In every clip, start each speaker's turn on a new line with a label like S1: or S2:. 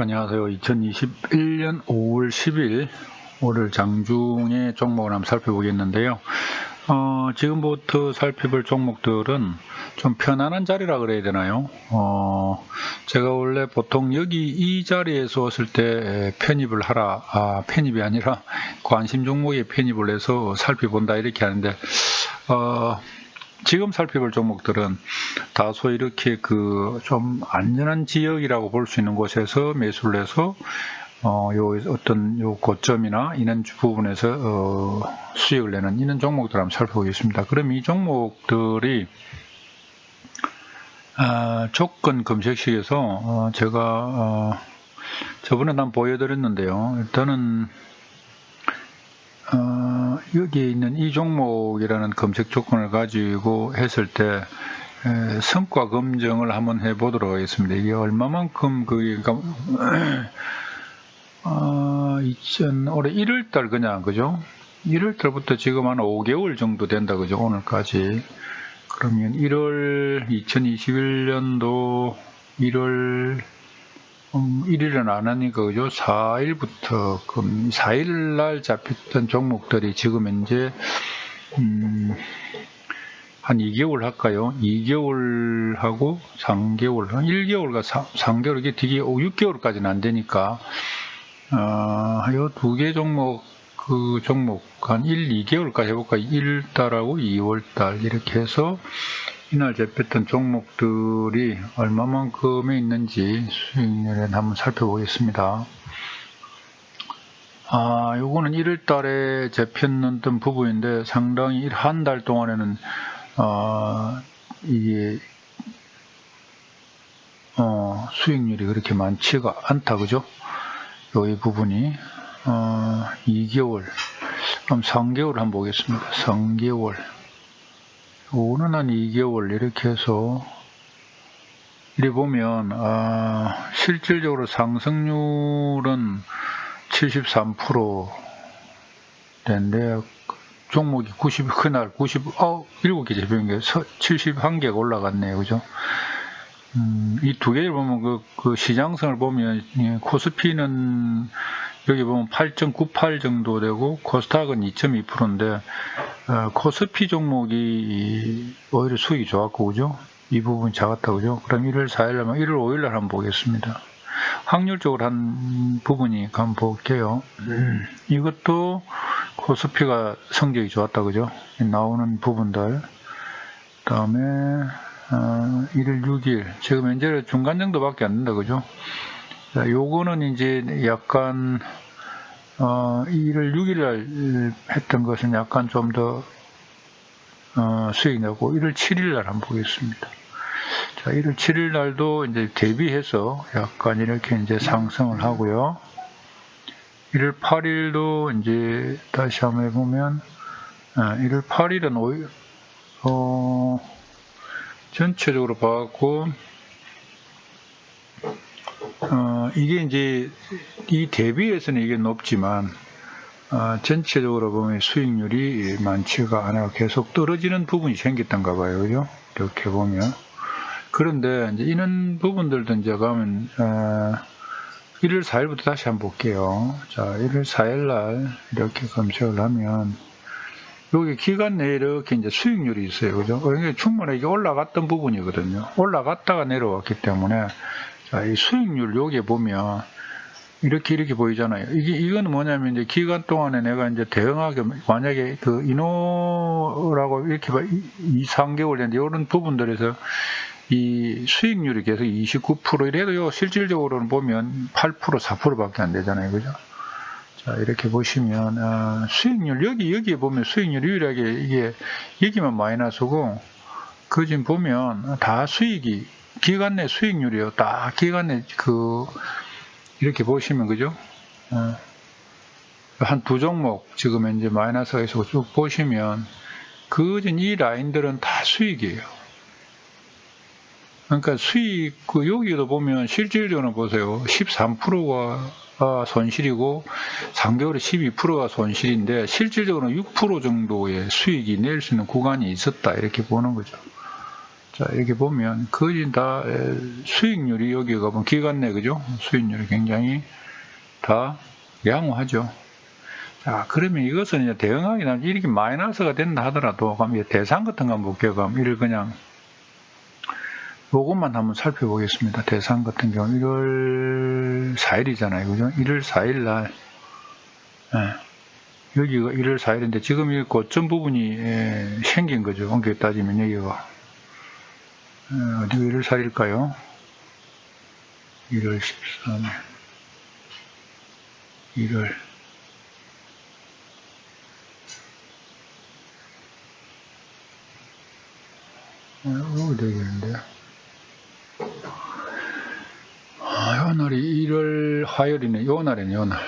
S1: 안녕하세요. 2021년 5월 10일 오늘 장중의 종목을 한번 살펴보겠는데요. 어, 지금부터 살펴볼 종목들은 좀 편안한 자리라 그래야 되나요? 어, 제가 원래 보통 여기 이 자리에서 왔을 때 편입을 하라, 아, 편입이 아니라 관심 종목에 편입을 해서 살펴본다 이렇게 하는데, 어, 지금 살펴볼 종목들은 다소 이렇게 그 좀 안전한 지역이라고 볼 수 있는 곳에서 매수를 해서 어, 요 어떤 요 고점이나 이런 부분에서 어, 수익을 내는 이런 종목들 한번 살펴보겠습니다. 그럼 이 종목들이 아, 조건 검색식에서 어, 제가 어, 저번에 난 보여드렸는데요. 일단은 어, 여기에 있는 이 종목이라는 검색 조건을 가지고 했을 때 에, 성과 검증을 한번 해보도록 하겠습니다. 이게 얼마만큼 그게 그러니까 어, 2000 올해 1월달 그냥 그죠? 1월달부터 지금 한 5개월 정도 된다 그죠? 오늘까지 그러면 1월 2021년도 1월 음, 1일은 안 하니까 그죠? 4일부터 그럼 4일 날 잡혔던 종목들이 지금 현재 음, 한 2개월 할까요? 2개월 하고 3개월, 1개월과 3, 개월 이게 되게 6개월까지는 안 되니까 어, 요두 개 종목 그 종목 한 1, 2개월까지 해볼까? 1달하고 2월달 이렇게 해서 이날 잡혔던 종목들이 얼마만큼에 있는지 수익률에 한번 살펴보겠습니다. 아, 요거는 1월 달에 잡혔던 부분인데 상당히 한 달 동안에는 어, 이게 어, 수익률이 그렇게 많지가 않다 그죠? 요이 부분이 어, 2개월 그럼 3개월 한번 보겠습니다. 3개월 오는 한 2개월 이렇게 해서 이래 보면 아, 실질적으로 상승률은 73% 된데 종목이 90 그날 90 어, 7개 재배인 게 71개가 올라갔네요. 그죠? 음, 이 두 개를 보면 그, 그 시장성을 보면 예, 코스피는 여기 보면 8.98 정도 되고 코스닥은 2.2%인데 어, 코스피 종목이 오히려 수익이 좋았고 그죠? 이 부분 작았다 그죠? 그럼 1월 4일 날 1월 5일 날 한번 보겠습니다. 확률적으로 한 부분이 한번 볼게요. 음, 이것도 코스피가 성적이 좋았다 그죠? 나오는 부분들 그 다음에 어, 1월 6일 지금 현재 중간 정도밖에 안 된다 그죠? 자, 요거는 이제 약간 어, 1월 6일 날 했던 것은 약간 좀더 어, 수익 내고 1월 7일 날 한번 보겠습니다. 자, 1월 7일 날도 이제 대비해서 약간 이렇게 이제 상승을 하고요. 1월 8일도 이제 다시 한번 해보면 어, 1월 8일은 오히 어, 전체적으로 봐갖고 어, 이게 이제 이 대비에서는 이게 높지만 어, 전체적으로 보면 수익률이 많지가 않아 계속 떨어지는 부분이 생겼던가 봐요, 그죠? 이렇게 보면 그런데 이제 이런 부분들도 이제 가면 어, 1월 4일부터 다시 한번 볼게요. 자, 1월 4일 날 이렇게 검색을 하면 여기 기간 내에 이렇게 이제 수익률이 있어요. 그죠? 이게 충분히 이게 올라갔던 부분이거든요. 올라갔다가 내려왔기 때문에 자, 이 수익률 여기에 보면 이렇게 이렇게 보이잖아요. 이게 이건 뭐냐면 이제 기간 동안에 내가 이제 대응하게 만약에 그 인호라고 이렇게 봐 2, 3개월 됐는데 이런 부분들에서 이 수익률이 계속 29% 이래도요 실질적으로는 보면 8% 4%밖에 안 되잖아요. 그죠? 자, 이렇게 보시면 아, 수익률 여기 여기에 보면 수익률 유일하게 이게 여기만 마이너스고 그 지금 보면 다 수익이 기간 내 수익률이요. 딱 기간 내그 이렇게 보시면 그죠? 어, 한두 종목 지금 현재 마이너스가 있어 쭉 보시면 그전 이 라인들은 다 수익이에요. 그러니까 수익 그 여기도 보면 실질적으로 보세요. 13%가 아, 손실이고 3개월에 12%가 손실인데 실질적으로 6% 정도의 수익이 낼 수 있는 구간이 있었다 이렇게 보는 거죠. 자, 이렇게 보면 거의 다 에, 수익률이 여기 가 보면 기간 내 그죠? 수익률이 굉장히 다 양호하죠. 자, 그러면 이것은 이제 대응하기 나면 이렇게 마이너스가 된다 하더라도 그럼 이제 대상 같은 거 한번 볼게요. 그럼 이를 그냥 요것만 한번 살펴보겠습니다. 대상 같은 경우 1월 4일이잖아요. 그죠? 1월 4일 날 예, 여기가 1월 4일인데 지금 이 고점 부분이 예, 생긴 거죠. 엄격히 따지면 여기가 어, 어디가 1월 4일일까요? 1월 13일 1월 어, 여기 되겠는데 아, 요 날이 1월 화요일이네. 요 날이네, 요 날.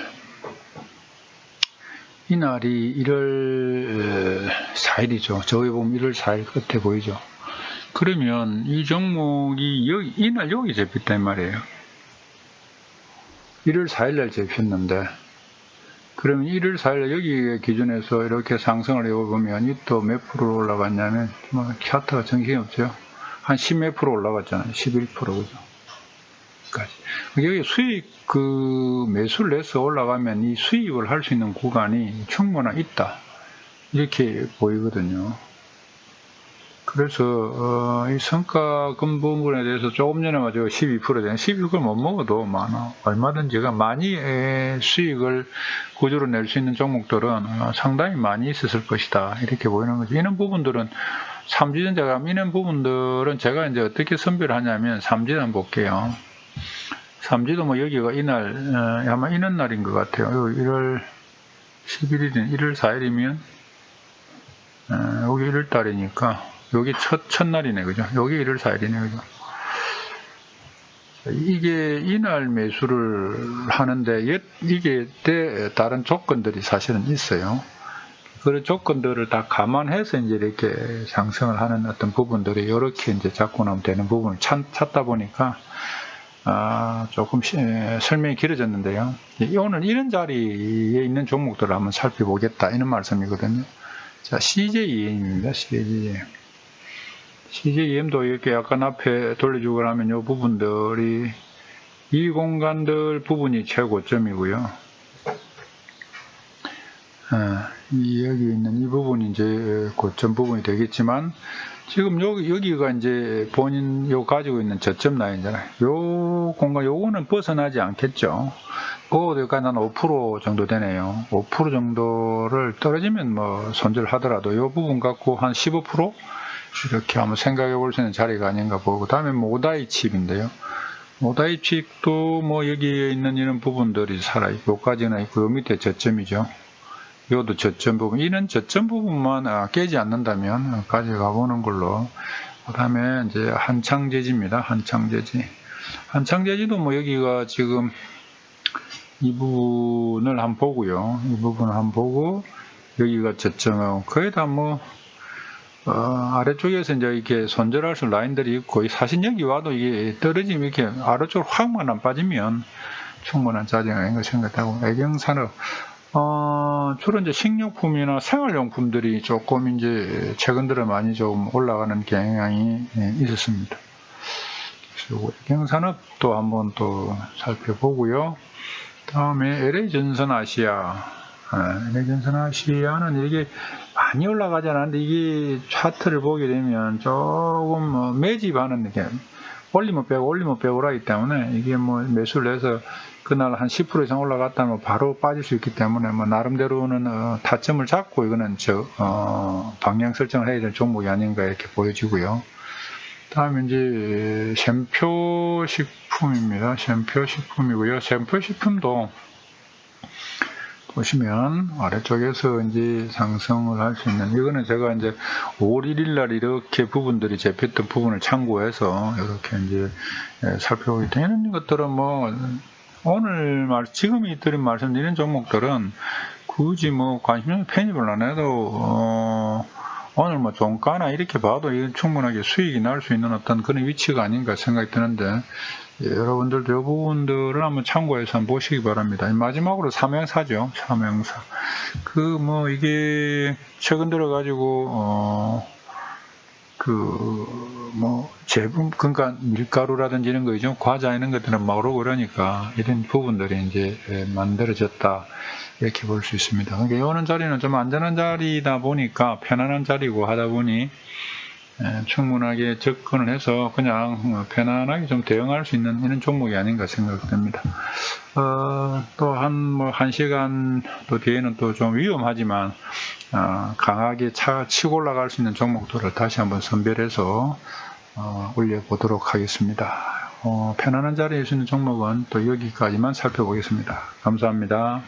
S1: 이 날이 1월 4일이죠. 저기 보면 1월 4일 끝에 보이죠. 그러면 이 종목이 여기, 이날 여기 잡혔단 말이에요. 1월 4일 날 잡혔는데, 그러면 1월 4일 여기 기준에서 이렇게 상승을 해보면 이 또 몇 프로 올라갔냐면, 뭐, 차트가 정신이 없죠. 한 10몇 프로 올라갔잖아요. 11% 그죠. 까지. 여기 수익 그 매수를 해서 올라가면 이 수익을 할 수 있는 구간이 충분히 있다. 이렇게 보이거든요. 그래서 어, 이 성과금 부분에 대해서 조금 전에 맞아 12% 되는 12%를 못 먹어도 많아 얼마든지가 많이 에, 수익을 구조로 낼 수 있는 종목들은 어, 상당히 많이 있었을 것이다 이렇게 보이는 거죠. 이런 부분들은 삼지전자가 이런 부분들은 제가 이제 어떻게 선별을 하냐면 삼지전 한번 볼게요. 삼지도 뭐 여기가 이날 어, 아마 이는 날인 것 같아요. 여기 1월 11일인 1월 4일이면 어, 여기 1월 달이니까 여기 첫 첫날이네 그죠? 여기 1월 4일이네 그죠? 이게 이날 매수를 하는데 옛- 이게 때 다른 조건들이 사실은 있어요. 그런 조건들을 다 감안해서 이제 이렇게 상승을 하는 어떤 부분들이 이렇게 이제 잡고 나면 되는 부분을 찾, 찾다 보니까 아, 조금 시- 에, 설명이 길어졌는데요. 이- 오늘 이런 자리에 있는 종목들을 한번 살펴보겠다 이런 말씀이거든요. 자, CJEM입니다. CJEM. CJEM도 이렇게 약간 앞에 돌려주고 나면 이 부분들이 이 공간들 부분이 최고점이고요. 아, 이 여기 있는 이 부분이 이제 고점 부분이 되겠지만 지금 여기 여기가 이제 본인 요 가지고 있는 저점 라인이잖아요. 요 공간 요거는 벗어나지 않겠죠. 약간 한5% 정도 되네요. 5% 정도를 떨어지면 뭐 손절하더라도 요 부분 갖고 한 15% 이렇게 한번 생각해 볼 수 있는 자리가 아닌가 보고 다음에 뭐 오다이 칩인데요. 오다이 칩도 뭐 여기에 있는 이런 부분들이 살아있고 요까지는 있고 요 밑에 저점이죠. 이것도 저점 부분, 이런 저점 부분만 아, 깨지 않는다면 가져가 보는 걸로. 그 다음에 이제 한창재지입니다. 한창재지. 한창재지도 뭐 여기가 지금 이 부분을 한번 보고요. 이 부분을 한번 보고 여기가 저점하고 거의 다뭐 어, 아래쪽에서 이제 이렇게 손절할 수 라인들이 있고 이 사실 여기 와도 이게 떨어지면 이렇게 아래쪽으로 확만 안 빠지면 충분한 자재가 거 생각하고 애경산업 어, 주로 이제 식료품이나 생활용품들이 조금 이제 최근 들어 많이 좀 올라가는 경향이 예, 있었습니다. 그리고 경산업도 한번 또 살펴보고요. 다음에 LA전선 아시아. 아, LA전선 아시아는 이게 많이 올라가지 않았는데 이게 차트를 보게 되면 조금 뭐 매집하는 느낌. 올리면 빼고 올리면 빼고라 하기 때문에 이게 뭐 매수를 해서 그날 한 10% 이상 올라갔다면 바로 빠질 수 있기 때문에 뭐 나름대로는 어, 타점을 잡고 이거는 저 어, 방향 설정을 해야 될 종목이 아닌가 이렇게 보여지고요. 다음에 이제 샘표 식품입니다. 샘표 식품이고요. 샘표 식품도 보시면 아래쪽에서 이제 상승을 할 수 있는 이거는 제가 이제 5월 1일 날 이렇게 부분들이 잡혔던 부분을 참고해서 이렇게 이제 예, 살펴보기 때문에 이런 것들은 뭐 오늘 말 지금 드린 말씀드린 종목들은 굳이 뭐 관심 편입을 안 해도 어, 오늘 뭐 종가나 이렇게 봐도 이건 충분하게 수익이 날 수 있는 어떤 그런 위치가 아닌가 생각이 드는데 예, 여러분들도 이 부분들을 한번 참고해서 한번 보시기 바랍니다. 마지막으로 삼행사죠. 삼행사. 그 뭐 이게 최근 들어 가지고 어 그 뭐 제품 그러니까 밀가루라든지 이런 거 좀 과자 이런 것들은 막 오르고 그러니까 이런 부분들이 이제 예, 만들어졌다 이렇게 볼 수 있습니다. 그러니까 이거는 자리는 좀 안전한 자리다 보니까 편안한 자리고 하다 보니 예, 충분하게 접근을 해서 그냥 어, 편안하게 좀 대응할 수 있는 이런 종목이 아닌가 생각됩니다. 어, 또한 뭐 한 시간 또 뒤에는 또 좀 위험하지만 어, 강하게 차 치고 올라갈 수 있는 종목들을 다시 한번 선별해서 어, 올려보도록 하겠습니다. 어, 편안한 자리에 있는 종목은 또 여기까지만 살펴보겠습니다. 감사합니다.